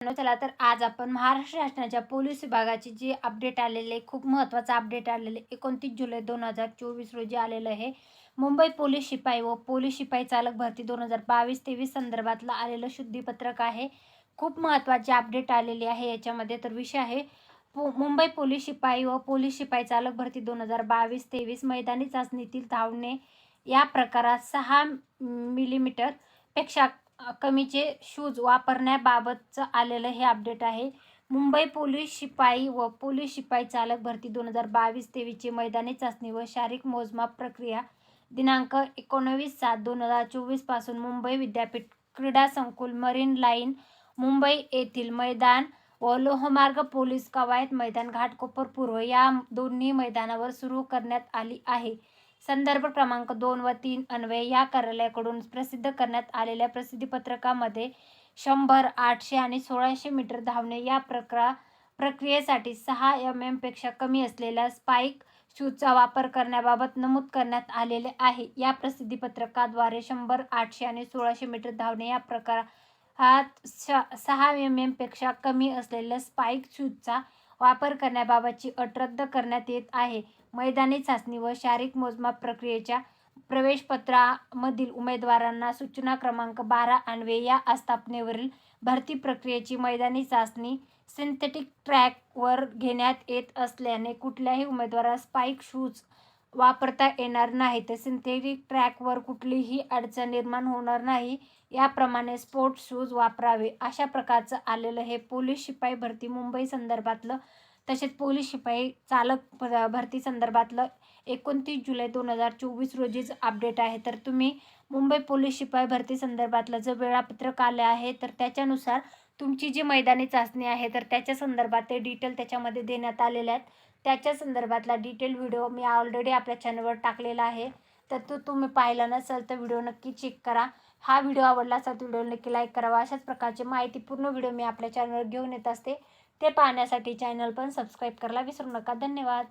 चला तर आज आपण महाराष्ट्र शासनाच्या पोलीस विभागाचे जे अपडेट आलेले खूप महत्त्वाचं अपडेट आलेले एकोणतीस जुलै दोन हजार चोवीस रोजी आलेलं आहे मुंबई पोलीस शिपाई व पोलीस शिपाई चालक भरती दोन हजार बावीस तेवीस संदर्भातलं आलेलं शुद्धीपत्रक आहे. खूप महत्त्वाचे अपडेट आलेली आहे याच्यामध्ये तर विषय आहे. पो मुंबई पोलीस शिपाई व पोलीस शिपाई चालक भरती दोन हजार बावीस तेवीस मैदानी चाचणीतील धावणे या प्रकारात सहा मिलीमीटरपेक्षा कमीचे शूज वापरण्याबाबतचं आलेलं हे अपडेट आहे. मुंबई पोलीस शिपाई व पोलीस शिपाई चालक भरती दोन हजार बावीस तेवीसची मैदानी चाचणी व शारीरिक मोजमाप प्रक्रिया दिनांक एकोणवीस सात दोन हजार चोवीसपासून मुंबई विद्यापीठ क्रीडा संकुल मरीन लाईन मुंबई येथील मैदान व लोहमार्ग पोलीस कवायत मैदान घाटकोपर पूर्व या दोन्ही मैदानावर सुरू करण्यात आली आहे. संदर्भ क्रमांक दोन व तीन अन्वये या कार्यालयाकडून प्रसिद्ध करण्यात आलेल्या प्रसिद्धीपत्रकामध्ये शंभर आठशे आणि सोळाशे मीटर धावणे या प्रक्रा प्रक्रियेसाठी सहा एम एमपेक्षा कमी असलेल्या स्पाईक शूजचा वापर करण्याबाबत नमूद करण्यात आलेले आहे. या प्रसिद्धीपत्रकाद्वारे शंभर आठशे आणि सोळाशे मीटर धावणे या प्रकारात सहा एम एमपेक्षा कमी असलेल्या स्पाईक शूजचा वापर करण्याबाबतची अट रद्द करण्यात येत आहे. मैदानी चाचणी व शारीरिक मोजमाप प्रक्रियेच्या प्रवेशपत्रामधील उमेदवारांना सूचना क्रमांक बारा आणवे या आस्थापनेवरील भरती प्रक्रियेची मैदानी चाचणी सिंथेटिक ट्रॅकवर घेण्यात येत असल्याने कुठल्याही उमेदवारास स्पाईक शूज वापरता येणार नाही. तर सिंथेटिक ट्रॅकवर कुठलीही अडचण निर्माण होणार नाही. याप्रमाणे स्पोर्ट्स शूज वापरावे. अशा प्रकारचं आलेलं हे पोलीस शिपाई भरती मुंबई संदर्भातलं तसेच पोलीस शिपाई चालक भरती संदर्भातलं एकोणतीस जुलै दोन हजार चोवीस रोजीच अपडेट आहे. तर तुम्ही मुंबई पोलीस शिपाई भरती संदर्भातलं जर वेळापत्रक आलं आहे तर त्याच्यानुसार तुमची जी मैदानी चाचणी आहे तर त्याच्या संदर्भात ते डिटेल त्याच्यामध्ये देण्यात आलेले आहेत. त्याच्या संदर्भातला डिटेल व्हिडिओ मी ऑलरेडी आपल्या चॅनलवर टाकलेला आहे. तर तो तुम्ही पाहिला नसेल तर व्हिडिओ नक्की चेक करा. हा व्हिडिओ आवडला असेल तर व्हिडिओ नक्की लाईक करावा. अशाच प्रकारची माहितीपूर्ण व्हिडिओ मी आपल्या चॅनलवर घेऊन येत असते. ते पाहण्यासाठी चॅनल पण सबस्क्राईब करायला विसरू नका. धन्यवाद.